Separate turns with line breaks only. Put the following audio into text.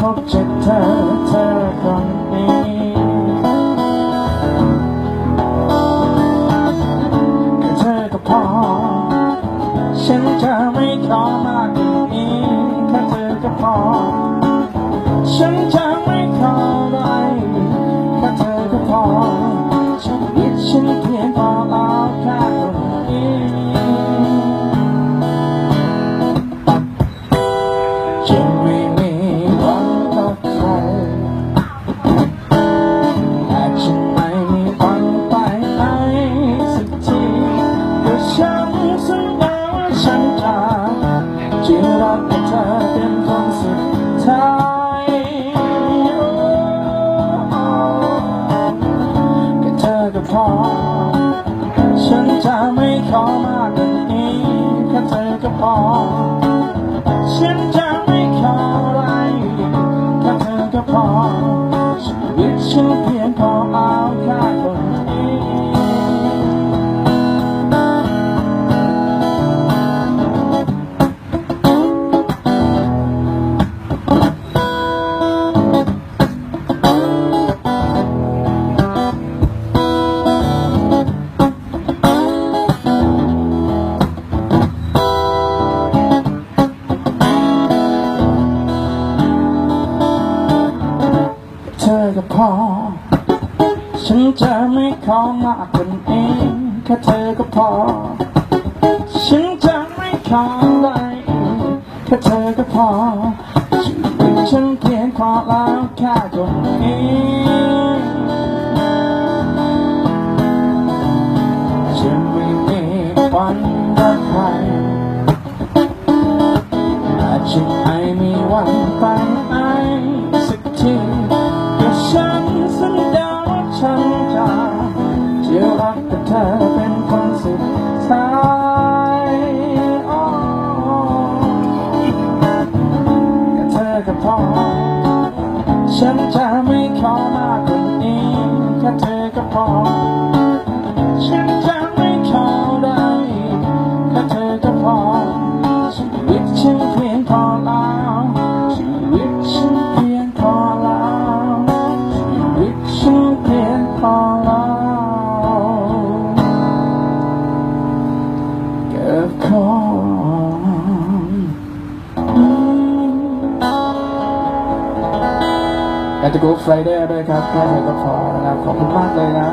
พบเจอเธอเธอคนนี้แค่เธอก็พอ ฉันจะไม่ขอมากกว่านี้แค่เธอก็พอ ฉันเธอ ก็พอ ฉันจะไม่ขอมากกว่านี้แค่เธอก็พอ ฉันจะไม่ขออะไรแค่เธอก็พอชีวิตฉันเพียงพอเอาแค่ อก็พอฉันจะไม่ขอมากกว่านี้แค่เธอก็พอ ฉันจะไม่ขออะไรแค่เธอก็พอ ฉันเพียงพอแล้วแค่ตรงนี้ฉันไม่มีวันรักใครอาจจะไม่มีวันไป แต่เธอเป็นคนสุดท้ายอ๋อแค่เธอก็พอ ฉันจะไม่ขอมากกว่านี้แค่เธอก็พอ อยากจะกูไฟเดย์ด้วยครับแค่ไหนก็พอนะครับขอบคุณมากเลยนะ